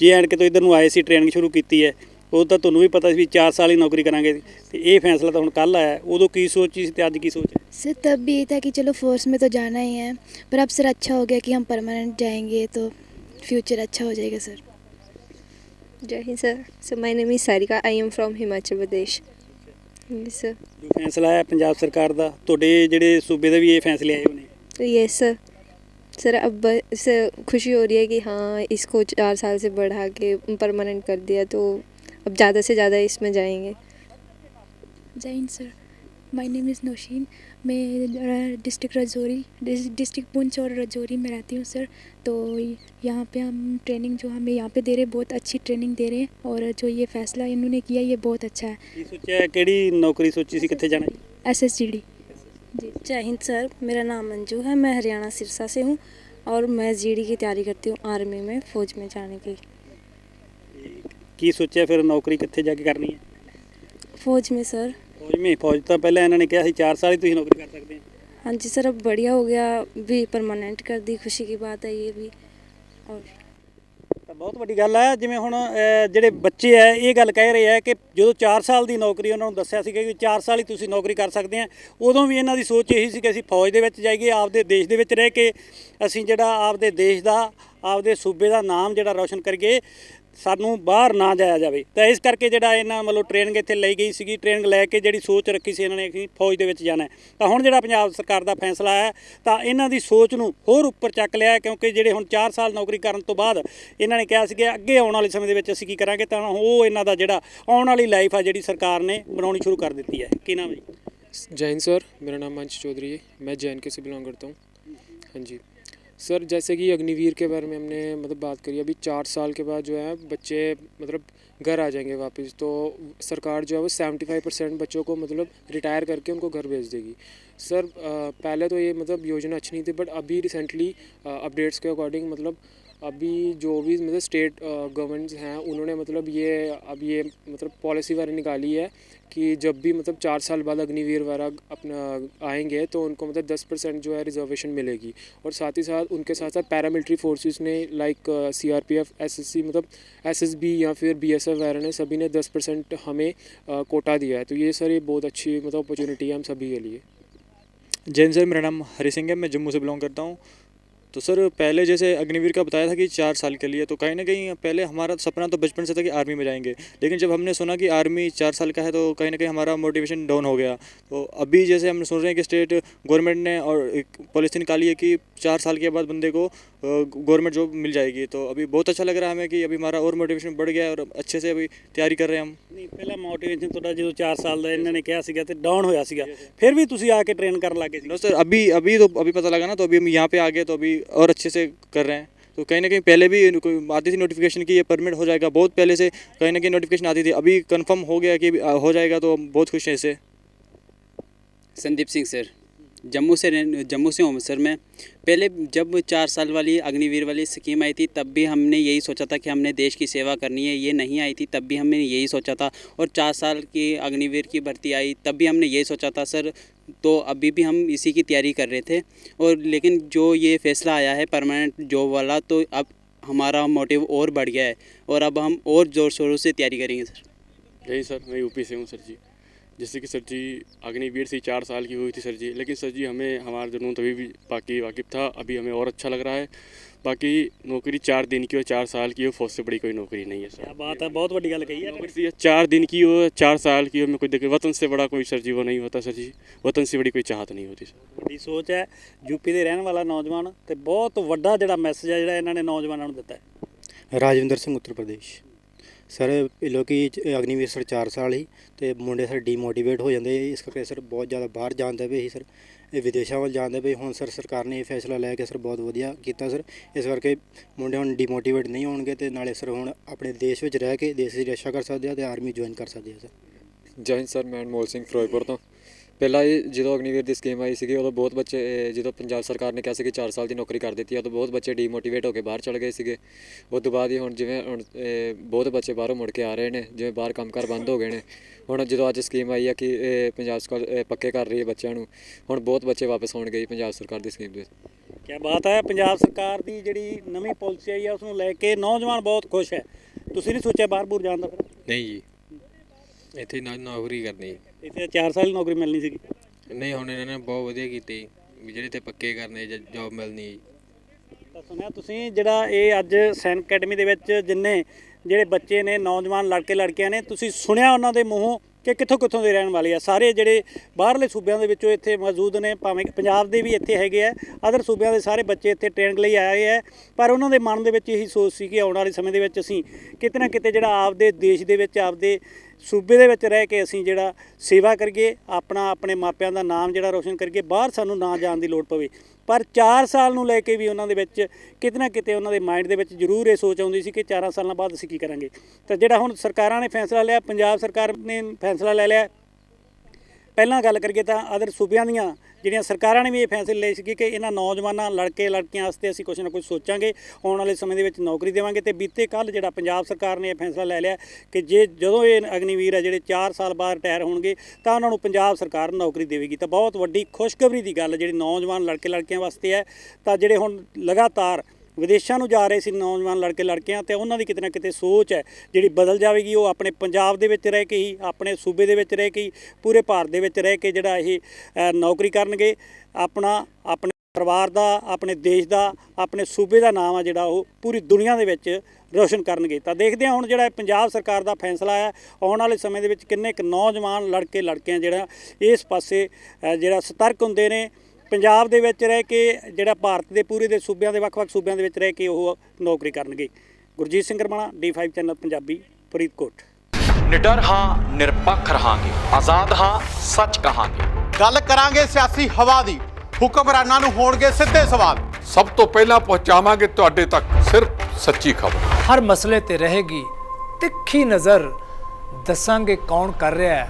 ਜੀਐਨ ਕੇ ਤੋਂ ਇਧਰ ਨੂੰ ਆਏ ਸੀ ਟ੍ਰੇਨਿੰਗ ਸ਼ੁਰੂ ਕੀਤੀ ਹੈ ਉਹ ਤਾਂ ਤੁਹਾਨੂੰ ਵੀ ਪਤਾ ਸੀ ਵੀ 4 ਸਾਲ ਹੀ ਨੌਕਰੀ ਕਰਾਂਗੇ ਤੇ ਇਹ ਫੈਸਲਾ ਤਾਂ ਹੁਣ ਕੱਲ ਆਇਆ ਹੈ। ਉਦੋਂ ਕੀ ਸੋਚੀ ਸੀ ਤੇ ਅੱਜ ਕੀ ਸੋਚ ਹੈ सर तब भी ये था कि चलो फोर्स में तो जाना ही है पर अब सर अच्छा हो गया कि हम परमानेंट जाएंगे तो फ्यूचर अच्छा हो जाएगा सर जय Hind sir sir my name is Sarika I am from Himachal Pradesh sir ਜੋ ਫੈਸਲਾ ਹੈ ਪੰਜਾਬ ਸਰਕਾਰ ਦਾ ਤੁਹਾਡੇ ਜਿਹੜੇ ਸੂਬੇ ਦੇ ਵੀ ਇਹ ਫੈਸਲੇ ਆਏ ਹੋਣੇ यस सर सर अब से खुशी हो रही है कि हाँ इसको चार साल से बढ़ा के परमानेंट कर दिया तो अब ज़्यादा से ज़्यादा इसमें जाएंगे जय Hind sir My name is Naushin मैं डिस्ट्रिक्ट रजौरी डिस्ट्रिक्ट पुंछ और रजौरी में रहती हूँ सर तो यहाँ पे हम ट्रेनिंग जो हमें यहाँ पे दे रहे बहुत अच्छी ट्रेनिंग दे रहे हैं और जो ये फैसला इन्होंने किया ये बहुत अच्छा है। नौकरी सोची सी कितने जाना S S G D G. Jai Hind sir मेरा नाम मंजू है मैं हरियाणा सिरसा से हूँ और मैं जीडी की तैयारी करती हूँ आर्मी में फ़ौज में जाने की। की सोचा फिर नौकरी कितने जाके करनी है? फौज में सर ਫੌਜ में ਫੌਜ ਤਾਂ ਪਹਿਲਾਂ ਇਹਨਾਂ ਨੇ ਕਿਹਾ ਸੀ 4 ਸਾਲ ਹੀ ਤੁਸੀਂ ਨੌਕਰੀ ਕਰ ਸਕਦੇ ਹੋ हाँ जी सर अब बढ़िया हो गया भी परमानेंट कर दी खुशी की बात है ये भी और ਤਾਂ ਬਹੁਤ ਵੱਡੀ ਗੱਲ ਹੈ ਜਿਵੇਂ ਹੁਣ ਅਹ, ਜਿਹੜੇ ਬੱਚੇ ਆ ਇਹ ਗੱਲ ਕਹਿ ਰਹੇ ਆ ਕਿ ਜਦੋਂ 4 ਸਾਲ ਦੀ ਨੌਕਰੀ ਉਹਨਾਂ ਨੂੰ ਦੱਸਿਆ ਸੀਗਾ ਕਿ 4 ਸਾਲ ਹੀ ਤੁਸੀਂ ਨੌਕਰੀ ਕਰ ਸਕਦੇ ਆ ਉਦੋਂ ਵੀ ਇਹਨਾਂ ਦੀ ਸੋਚ ਇਹੀ ਸੀ ਕਿ ਅਸੀਂ ਫੌਜ ਦੇ ਵਿੱਚ ਜਾਈਏ ਆਪਦੇ ਦੇਸ਼ ਦੇ ਵਿੱਚ ਰਹਿ ਕੇ ਅਸੀਂ ਜਿਹੜਾ ਆਪਦੇ ਦੇਸ਼ ਦਾ ਆਪਦੇ ਸੂਬੇ ਦਾ ਨਾਮ ਜਿਹੜਾ ਰੌਸ਼ਨ ਕਰੀਏ ਸਾਨੂੰ ਬਾਹਰ ਨਾ ਜਾਇਆ ਜਾਵੇ। ਤਾਂ ਇਸ ਕਰਕੇ ਜਿਹੜਾ ਇਹਨਾਂ ਮਤਲਬ ਟ੍ਰੇਨਿੰਗ ਇੱਥੇ ਲਈ ਗਈ ਸੀਗੀ ਟ੍ਰੇਨਿੰਗ ਲੈ ਕੇ ਜਿਹੜੀ ਸੋਚ ਰੱਖੀ ਸੀ ਇਹਨਾਂ ਨੇ ਕਿ ਫੌਜ ਦੇ ਵਿੱਚ ਜਾਣਾ ਤਾਂ ਹੁਣ ਜਿਹੜਾ ਪੰਜਾਬ ਸਰਕਾਰ ਦਾ ਫੈਸਲਾ ਹੈ, ਤਾਂ ਇਹਨਾਂ ਦੀ ਸੋਚ ਨੂੰ ਹੋਰ ਉੱਪਰ ਚੱਕ ਲਿਆ ਕਿਉਂਕਿ ਜਿਹੜੇ ਹੁਣ 4 ਸਾਲ ਨੌਕਰੀ ਕਰਨ ਤੋਂ ਬਾਅਦ ਇਹਨਾਂ ਨੇ ਕਿਹਾ ਸੀ ਕਿ ਅੱਗੇ ਆਉਣ ਵਾਲੇ ਸਮੇਂ ਦੇ ਵਿੱਚ ਅਸੀਂ ਕੀ ਕਰਾਂਗੇ, ਤਾਂ ਉਹ ਇਹਨਾਂ ਦਾ ਜਿਹੜਾ ਆਉਣ ਵਾਲੀ ਲਾਈਫ ਆ ਜਿਹੜੀ ਸਰਕਾਰ ਨੇ ਬਣਾਉਣੀ ਸ਼ੁਰੂ ਕਰ ਦਿੱਤੀ ਹੈ। ਕੀ ਨਾਮ ਹੈ ਜੈਨ ਸਰ, ਮੇਰਾ ਨਾਮ ਅੰਸ਼ ਚੌਧਰੀ ਹੈ। ਮੈਂ ਜੈਨ ਕੇ ਸੀ ਬਿਲੋਂਗ ਕਰਤਾ ਹੂੰ। ਹਾਂਜੀ। सर, जैसे कि अग्निवीर के बारे में हमने मतलब बात करी, अभी चार साल के बाद जो है बच्चे मतलब घर आ जाएँगे वापस तो सरकार जो है वो सेवेंटी फाइव परसेंट बच्चों को मतलब रिटायर करके उनको घर भेज देगी। सर पहले तो ये मतलब योजना अच्छी नहीं थी बट अभी रिसेंटली अपडेट्स के अकॉर्डिंग मतलब अभी जो भी मतलब स्टेट गवर्नमेंट्स हैं, उन्होंने मतलब ये, अब ये मतलब पॉलिसी वगैरह निकाली है कि जब भी मतलब चार साल बाद अग्निवीर वगैरह अपना आएँगे तो उनको मतलब दस परसेंट जो है रिजर्वेशन मिलेगी। और साथ ही साथ उनके साथ साथ पैरामिलिट्री फोर्सेस ने like C R P F S S C मतलब एस एस बी या फिर बी एस एफ़ वगैरह ने सभी ने दस परसेंट हमें अ, कोटा दिया है। तो ये सर ये बहुत अच्छी मतलब अपॉर्चुनिटी है हम सभी के लिए। जैन सर मेरा नाम हरी सिंह है। मैं जम्मू से बिलोंग करता हूँ। तो सर, पहले जैसे अग्निवीर का बताया था कि चार साल के लिए तो कहीं ना कहीं पहले हमारा सपना तो बचपन से था कि आर्मी में जाएँगे। लेकिन जब हमने सुना कि आर्मी चार साल का है तो कहीं ना कहीं हमारा मोटिवेशन डाउन हो गया। तो अभी जैसे हम सुन रहे हैं कि स्टेट गवर्नमेंट ने और पॉलिसी निकाली है कि चार साल के बाद बंदे को गवर्नमेंट जॉब मिल जाएगी तो अभी बहुत अच्छा लग रहा है हमें कि अभी हमारा और मोटिवेशन बढ़ गया है और अच्छे से अभी तैयारी कर रहे हैं हम ਨਹੀਂ ਪਹਿਲਾਂ ਮੋਟੀਵੇਸ਼ਨ ਤੁਹਾਡਾ ਜਦੋਂ 4 ਸਾਲ ਦਾ ਇਹਨਾਂ ਨੇ ਕਿਹਾ ਸੀਗਾ ਤੇ ਡਾਊਨ ਹੋਇਆ ਸੀਗਾ ਫਿਰ ਵੀ ਤੁਸੀਂ ਆ ਕੇ ਟ੍ਰੇਨ ਕਰਨ ਲੱਗੇ ਸੀ नो सर अभी अभी तो अभी पता लगा ना तो अभी हम यहाँ पे आ गए तो अभी और अच्छे से कर रहे हैं तो कहीं ना कहीं पहले भी कोई आती थी नोटिफिकेशन कि ये परमिट हो जाएगा बहुत पहले से कहीं ना कहीं नोटिफिकेशन आती थी अभी कंफर्म हो गया कि अभी हो जाएगा तो हम बहुत खुश हैं इससे संदीप सिंह सर जम्मू से जम्मू से हूँ सर मैं। पहले जब चार साल वाली अग्निवीर वाली स्कीम आई थी, तब भी हमने यही सोचा था कि हमने देश की सेवा करनी है, ये नहीं आई थी, तब भी हमने यही सोचा था। और चार साल की अग्निवीर की भर्ती आई, तब भी हमने यही सोचा था, सर तो अभी भी हम इसी की तैयारी कर रहे थे। और लेकिन जो ये फैसला आया है परमानेंट जॉब वाला तो अब हमारा मोटिव और बढ़ गया है। और अब हम और ज़ोर शोरों से तैयारी करेंगे, सर। यही सर, मैं यूपी से हूँ, सर जी। जैसे कि सर जी अग्निवीर से चार साल की हुई थी सर जी लेकिन सर जी हमें हमारा जुनून तभी भी बाकी वाकिफ था अभी हमें और अच्छा लग रहा है बाकी नौकरी चार दिन की हो चार साल की हो फौज से बड़ी कोई नौकरी नहीं है सर क्या बात है बहुत बड़ी गल कही है नौकरी से चार दिन की हो चार साल की हो मैं कोई दिक्कत वतन से बड़ा कोई सर जी वो नहीं होता सर जी वतन से बड़ी कोई चाहत नहीं होती सर ਵੱਡੀ ਸੋਚ ਹੈ ਯੂਪੀ ਦੇ ਰਹਿਣ ਵਾਲਾ ਨੌਜਵਾਨ ਤੇ ਬਹੁਤ ਵੱਡਾ ਜਿਹੜਾ ਮੈਸੇਜ ਹੈ ਜਿਹੜਾ ਇਹਨਾਂ ਨੇ ਨੌਜਵਾਨਾਂ ਨੂੰ ਦਿੱਤਾ ਹੈ ਰਾਜਵਿੰਦਰ ਸਿੰਘ ਉੱਤਰ ਪ੍ਰਦੇਸ਼ ਸਰ, ਇਹ ਲੋਕੀ ਚ- ਅਗਨੀਵੀਰ ਸਰ 4 ਸਾਲ ਹੀ ਤੇ ਮੁੰਡੇ ਸਰ ਡੀਮੋਟੀਵੇਟ ਹੋ ਜਾਂਦੇ ਇਸ ਕਰਕੇ ਸਰ ਬਹੁਤ ਜ਼ਿਆਦਾ ਬਾਹਰ ਜਾਂਦੇ ਪਏ ਸੀ ਸਰ। ਇਹ ਵਿਦੇਸ਼ਾਂ ਵੱਲ ਜਾਂਦੇ ਪਏ। ਹੁਣ ਸਰ ਸਰਕਾਰ ਨੇ ਇਹ ਫੈਸਲਾ ਲੈ ਕੇ ਸਰ ਬਹੁਤ ਵਧੀਆ ਕੀਤਾ ਸਰ। ਇਸ ਕਰਕੇ ਮੁੰਡੇ ਹੁਣ ਡੀਮੋਟੀਵੇਟ ਨਹੀਂ ਹੋਣਗੇ ਤੇ ਨਾਲੇ ਸਰ ਹੁਣ ਆਪਣੇ ਦੇਸ਼ ਵਿੱਚ ਰਹਿ ਕੇ ਦੇਸ਼ ਦੀ ਰੱਖਿਆ ਕਰ ਸਕਦੇ ਆ ਤੇ ਆਰਮੀ ਜੁਆਇਨ ਕਰ ਸਕਦੇ ਆ ਸਰ। ਜੈ ਹਿੰਦ ਸਰ, ਮੈਂ ਅਨਮੋਲ ਸਿੰਘ ਫਿਰੋਜ਼ਪੁਰ ਤੋਂ। ਪਹਿਲਾਂ ਇਹ ਜਦੋਂ ਅਗਨੀਵੀਰ ਦੀ ਸਕੀਮ ਆਈ ਸੀਗੀ ਉਦੋਂ ਬਹੁਤ ਬੱਚੇ ਇਹ ਜਦੋਂ ਪੰਜਾਬ ਸਰਕਾਰ ਨੇ ਕਿਹਾ ਸੀ ਕਿ 4 ਸਾਲ ਦੀ ਨੌਕਰੀ ਕਰ ਦਿੱਤੀ ਆ ਉਦੋਂ ਬਹੁਤ ਬੱਚੇ ਡੀਮੋਟੀਵੇਟ ਹੋ ਕੇ ਬਾਹਰ ਚਲੇ ਗਏ ਸੀਗੇ। ਉਸ ਤੋਂ ਬਾਅਦ ਹੀ ਹੁਣ ਜਿਵੇਂ ਹੁਣ ਇਹ ਬਹੁਤ ਬੱਚੇ ਬਾਹਰੋਂ ਮੁੜ ਕੇ ਆ ਰਹੇ ਨੇ ਜਿਵੇਂ ਬਾਹਰ ਕੰਮਕਾਰ ਬੰਦ ਹੋ ਗਏ ਨੇ। ਹੁਣ ਜਦੋਂ ਅੱਜ ਸਕੀਮ ਆਈ ਆ ਕਿ ਇਹ ਪੰਜਾਬ ਇਹ ਪੱਕੇ ਕਰ ਰਹੀ ਹੈ ਬੱਚਿਆਂ ਨੂੰ ਹੁਣ ਬਹੁਤ ਬੱਚੇ ਵਾਪਸ ਹੋਣਗੇ ਜੀ ਪੰਜਾਬ ਸਰਕਾਰ ਦੀ ਸਕੀਮ ਦੇ ਵਿੱਚ। ਕੀ ਬਾਤ ਹੈ ਪੰਜਾਬ ਸਰਕਾਰ ਦੀ ਜਿਹੜੀ ਨਵੀਂ ਪਾਲਿਸੀ ਆਈ ਹੈ ਉਸ ਨੂੰ ਲੈ ਕੇ ਨੌਜਵਾਨ ਬਹੁਤ ਖੁਸ਼ ਹੈ। ਤੁਸੀਂ ਨਹੀਂ ਸੋਚਿਆ ਬਾਹਰ ਬੂਰ ਜਾਣ ਦਾ ਫਿਰ? ਨਹੀਂ ਜੀ। ਇੱਥੇ ਨਾ ਨੌਕਰੀ ਕਰਨੀ। ਇੱਥੇ 4 ਸਾਲ ਨੌਕਰੀ ਮਿਲਣੀ ਸੀਗੀ। ਨਹੀਂ ਹੁਣ ਇਹਨਾਂ ਨੇ ਬਹੁਤ ਵਧੀਆ ਕੀਤੀ। ਵੀ ਜਿਹੜੇ ਤੇ ਪੱਕੇ ਕਰਨੇ ਜੌਬ ਮਿਲਣੀ। ਜੀ ਤਾਂ ਸੁਣਿਆ ਤੁਸੀਂ ਜਿਹੜਾ ਇਹ ਅੱਜ ਸੈਨ ਅਕੈਡਮੀ ਦੇ ਵਿੱਚ ਜਿੰਨੇ ਜਿਹੜੇ ਬੱਚੇ ਨੇ ਨੌਜਵਾਨ ਲੜਕੇ ਲੜਕੀਆਂ ਨੇ ਤੁਸੀਂ ਸੁਣਿਆ ਉਹਨਾਂ ਦੇ ਮੂੰਹੋਂ ਕਿ ਕਿੱਥੋਂ ਕਿੱਥੋਂ ਦੇ ਰਹਿਣ ਵਾਲੇ ਆ? ਸਾਰੇ ਜਿਹੜੇ ਬਾਹਰਲੇ ਸੂਬਿਆਂ ਦੇ ਵਿੱਚੋਂ ਇੱਥੇ ਮੌਜੂਦ ਨੇ, ਭਾਵੇਂ ਪੰਜਾਬ ਦੇ ਵੀ ਇੱਥੇ ਹੈਗੇ ਆ ਅਦਰ ਸੂਬਿਆਂ ਦੇ ਸਾਰੇ ਬੱਚੇ ਇੱਥੇ ਟ੍ਰੇਨਿੰਗ ਲਈ ਆਏ ਆ, ਪਰ ਉਹਨਾਂ ਦੇ ਮਨ ਦੇ ਵਿੱਚ ਇਹੀ ਸੋਚ ਸੀ ਕਿ ਆਉਣ ਵਾਲੇ ਸਮੇਂ ਦੇ ਵਿੱਚ ਅਸੀਂ ਕਿਤੇ ਨਾ ਕਿਤੇ ਜਿਹੜਾ ਆਪਦੇ ਦੇਸ਼ ਦੇ ਵਿੱਚ, ਆਪਦੇ ਸੂਬੇ ਦੇ ਵਿੱਚ ਰਹਿ ਕੇ ਅਸੀਂ ਜਿਹੜਾ ਸੇਵਾ ਕਰੀਏ, ਆਪਣਾ ਆਪਣੇ ਮਾਪਿਆਂ ਦਾ ਨਾਮ ਜਿਹੜਾ ਰੋਸ਼ਨ ਕਰੀਏ, ਬਾਹਰ ਸਾਨੂੰ ਨਾ ਜਾਣ ਦੀ ਲੋੜ ਪਵੇ। ਪਰ 4 ਸਾਲ ਨੂੰ ਲੈ ਕੇ ਵੀ ਉਹਨਾਂ ਦੇ ਵਿੱਚ ਕਿਤੇ ਨਾ ਕਿਤੇ ਉਹਨਾਂ ਦੇ ਮਾਈਂਡ ਦੇ ਵਿੱਚ ਜ਼ਰੂਰ ਇਹ ਸੋਚ ਆਉਂਦੀ ਸੀ ਕਿ 4 ਸਾਲਾਂ ਬਾਅਦ ਅਸੀਂ ਕੀ ਕਰਾਂਗੇ। ਤਾਂ ਜਿਹੜਾ ਹੁਣ ਸਰਕਾਰਾਂ ਨੇ ਫੈਸਲਾ ਲਿਆ, ਪੰਜਾਬ ਸਰਕਾਰ ਨੇ ਫੈਸਲਾ ਲੈ ਲਿਆ। ਪਹਿਲਾਂ ਗੱਲ ਕਰੀਏ ਤਾਂ ਅਦਰ ਸੂਬਿਆਂ ਦੀਆਂ ਜਿਹੜੀਆਂ ਸਰਕਾਰਾਂ ਨੇ ਵੀ ਇਹ ਫੈਸਲੇ ਲਏ ਸੀਗੇ ਕਿ ਇਹਨਾਂ ਨੌਜਵਾਨਾਂ, ਲੜਕੇ, ਲੜਕੀਆਂ ਵਾਸਤੇ ਅਸੀਂ ਕੁਝ ਨਾ ਕੁਝ ਸੋਚਾਂਗੇ, ਆਉਣ ਵਾਲੇ ਸਮੇਂ ਦੇ ਵਿੱਚ ਨੌਕਰੀ ਦੇਵਾਂਗੇ ਤੇ ਬੀਤੇ ਕੱਲ ਜਿਹੜਾ ਪੰਜਾਬ ਸਰਕਾਰ ਨੇ ਇਹ ਫੈਸਲਾ ਲੈ ਲਿਆ ਕਿ ਜੇ ਜਦੋਂ ਇਹ ਅਗਨੀਵੀਰ ਆ ਜਿਹੜੇ 4 ਸਾਲ ਬਾਅਦ ਰਿਟਾਇਰ ਹੋਣਗੇ ਤਾਂ ਉਹਨਾਂ ਨੂੰ ਪੰਜਾਬ ਸਰਕਾਰ ਨੌਕਰੀ ਦੇਵੇਗੀ। ਤਾਂ ਬਹੁਤ ਵੱਡੀ ਖੁਸ਼ਖਬਰੀ ਦੀ ਗੱਲ ਜਿਹੜੀ ਨੌਜਵਾਨ, ਲੜਕੇ, ਲੜਕੀਆਂ ਵਾਸਤੇ ਹੈ, ਤਾਂ ਜਿਹੜੇ ਹੁਣ ਲਗਾਤਾਰ ਵਿਦੇਸ਼ਾਂ ਨੂੰ ਜਾ ਰਹੇ ਸੀ ਨੌਜਵਾਨ ਲੜਕੇ ਲੜਕੀਆਂ ਤੇ ਉਹਨਾਂ ਦੀ ਕਿਤੇ ਨਾ ਕਿਤੇ ਸੋਚ ਹੈ, ਜਿਹੜੀ ਬਦਲ ਜਾਵੇਗੀ, ਉਹ ਆਪਣੇ ਪੰਜਾਬ ਦੇ ਵਿੱਚ ਰਹਿ ਕੇ ਹੀ, ਆਪਣੇ ਸੂਬੇ ਦੇ ਵਿੱਚ ਰਹਿ ਕੇ ਹੀ, ਪੂਰੇ ਭਾਰਤ ਦੇ ਵਿੱਚ ਰਹਿ ਕੇ ਜਿਹੜਾ ਇਹ ਨੌਕਰੀ ਕਰਨਗੇ। ਆਪਣਾ, ਆਪਣੇ ਪਰਿਵਾਰ ਦਾ, ਆਪਣੇ ਦੇਸ਼ ਦਾ, ਆਪਣੇ ਸੂਬੇ ਦਾ ਨਾਮ ਆ ਜਿਹੜਾ, ਉਹ ਪੂਰੀ ਦੁਨੀਆ ਦੇ ਵਿੱਚ ਰੋਸ਼ਨ ਕਰਨਗੇ। ਤਾਂ ਦੇਖਦੇ ਹਾਂ ਹੁਣ ਜਿਹੜਾ ਪੰਜਾਬ ਸਰਕਾਰ ਦਾ ਫੈਸਲਾ ਹੈ, ਆਉਣ ਵਾਲੇ ਸਮੇਂ ਦੇ ਵਿੱਚ ਕਿੰਨੇ ਕੁ ਨੌਜਵਾਨ ਲੜਕੇ ਲੜਕੀਆਂ ਜਿਹੜਾ, ਇਸ ਪਾਸੇ ਜਿਹੜਾ ਸਤਰਕ ਹੁੰਦੇ ਨੇ। ਪੰਜਾਬ ਦੇ ਵਿੱਚ ਰਹਿ ਕੇ ਜਿਹੜਾ ਭਾਰਤ ਦੇ ਪੂਰੇ ਦੇ ਸੂਬਿਆਂ ਦੇ ਵੱਖ-ਵੱਖ ਸੂਬਿਆਂ ਦੇ ਵਿੱਚ ਰਹਿ ਕੇ ਉਹ ਨੌਕਰੀ ਕਰਨਗੇ। Gurjeet Singh Ramana D5 channel Punjabi Faridkot. ਨਿਡਰ ਹਾਂ ਨਿਰਪੱਖ ਰਹਾਂਗੇ। ਆਜ਼ਾਦ ਹਾਂ ਸੱਚ ਕਹਾਂਗੇ। ਗੱਲ ਕਰਾਂਗੇ ਸਿਆਸੀ ਹਵਾ ਦੀ। ਹੁਕਮਰਾਨਾਂ ਨੂੰ ਹੋਣਗੇ ਸਿੱਧੇ ਸਵਾਲ। ਸਭ ਤੋਂ ਪਹਿਲਾਂ ਪਹੁੰਚਾਵਾਂਗੇ ਤੁਹਾਡੇ ਤੱਕ ਸਿਰਫ ਸੱਚੀ ਖਬਰ। ਹਰ ਮਸਲੇ ਤੇ ਰਹੇਗੀ ਤਿੱਖੀ ਨਜ਼ਰ। ਦੱਸਾਂਗੇ ਕੌਣ ਕਰ ਰਿਹਾ ਹੈ।